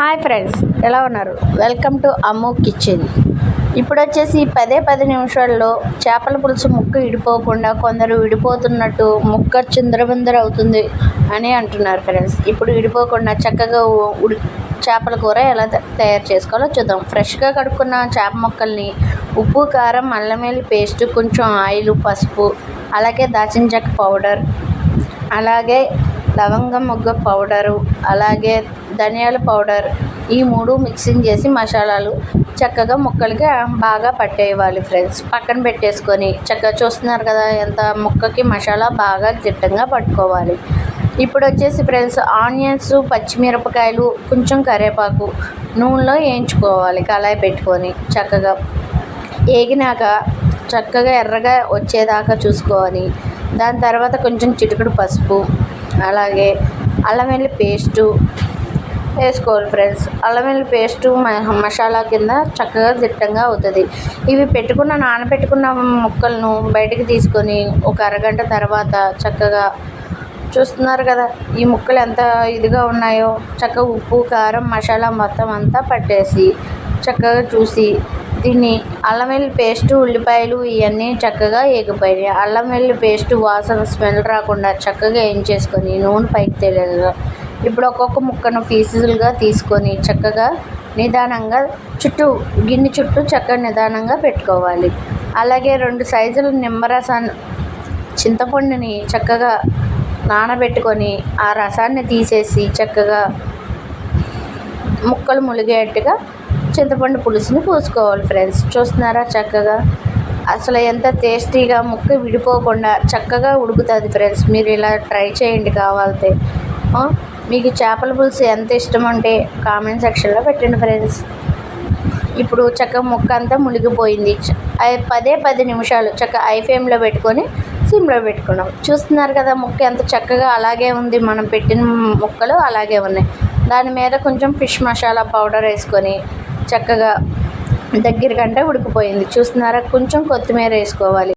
Hi friends ఎలా ఉన్నారు? Welcome to Ammu kitchen. ఇప్పుడు వచ్చేసి పదే పది నిమిషాల్లో చేపల పులుసు ముక్క విడిపోకుండా కొందరు విడిపోతున్నట్టు ముక్క చిందరబిందర అవుతుంది అని అంటున్నారు ఫ్రెండ్స్. ఇప్పుడు విడిపోకుండా చక్కగా ఉడి చేపల కూర ఎలా తయారు చేసుకోవాలో చూద్దాం. ఫ్రెష్గా కడుక్కున్న చేప ముక్కల్ని ఉప్పు కారం అల్లం వెల్లుల్లి పేస్ట్ కొంచెం ఆయిల్ పసుపు అలాగే దాచిన చెక్క పౌడర్ అలాగే లవంగం మొగ్గ పౌడరు అలాగే ధనియాల పౌడర్ ఈ మూడు మిక్సింగ్ చేసి మసాలాలు చక్కగా ముక్కలకి బాగా పట్టేయాలి ఫ్రెండ్స్. పక్కన పెట్టేసుకొని చక్కగా చూస్తున్నారు కదా ఎంత ముక్కకి మసాలా బాగా దిట్టంగా పట్టుకోవాలి. ఇప్పుడు వచ్చేసి ఫ్రెండ్స్ ఆనియన్స్ పచ్చిమిరపకాయలు కొంచెం కరివేపాకు నూనెలో వేయించుకోవాలి కళాయి పెట్టుకొని చక్కగా. వేగినాక చక్కగా ఎర్రగా వచ్చేదాకా చూసుకోవాలి దాని తర్వాత కొంచెం చిటికడు పసుపు అలాగే అల్లం వెల్లుల్లి పేస్టు వేసుకోవాలి ఫ్రెండ్స్. అల్లం వెల్లుల్లి పేస్టు మసాలా కింద చక్కగా దిట్టంగా అవుతుంది. ఇవి పెట్టుకున్న నానబెట్టుకున్న ముక్కలను బయటికి తీసుకొని ఒక అరగంట తర్వాత చక్కగా చూస్తున్నారు కదా ఈ ముక్కలు ఎంత ఇదిగా ఉన్నాయో. చక్కగా ఉప్పు కారం మసాలా మొత్తం అంతా పట్టేసి చక్కగా చూసి దీన్ని అల్లం వెల్లుల్లి పేస్టు ఉల్లిపాయలు ఇవన్నీ చక్కగా ఏగిపోయాయి అల్లం వెల్లుల్లి పేస్ట్ వాసన స్మెల్ రాకుండా చక్కగా వేయించేసుకొని నూనె పైకి తెలియదు ఇప్పుడు ఒక్కొక్క ముక్కను పీసులుగా తీసుకొని చక్కగా నిదానంగా చుట్టూ గిన్నె చుట్టూ చక్కగా నిదానంగా పెట్టుకోవాలి. అలాగే రెండు సైజుల నిమ్మరసాన్ని చింతపండుని చక్కగా నానబెట్టుకొని ఆ రసాన్ని తీసేసి చక్కగా ముక్కలు ములిగేట్టుగా చింతపండు పులుసుని పోసుకోవాలి ఫ్రెండ్స్ చూస్తున్నారా చక్కగా? అసలు ఎంత టేస్టీగా ముక్క విడిపోకుండా చక్కగా ఉడుకుతుంది ఫ్రెండ్స్ మీరు ఇలా ట్రై చేయండి కావాలితే. మీకు చేపల పులుసు ఎంత ఇష్టం అంటే కామెంట్ సెక్షన్లో పెట్టండి ఫ్రెండ్స్ ఇప్పుడు చక్క ముక్క అంతా మునిగిపోయింది. పదే పది నిమిషాలు చక్క ఐ ఫ్లేమ్లో పెట్టుకొని సిమ్లో పెట్టుకున్నాం. చూస్తున్నారు కదా ముక్క ఎంత చక్కగా అలాగే ఉంది. మనం పెట్టిన ముక్కలు అలాగే ఉన్నాయి. దాని మీద కొంచెం ఫిష్ మసాలా పౌడర్ వేసుకొని చక్కగా దగ్గరికంటే ఉడికిపోయింది. చూస్తున్నారా? కొంచెం కొత్తిమీర వేసుకోవాలి.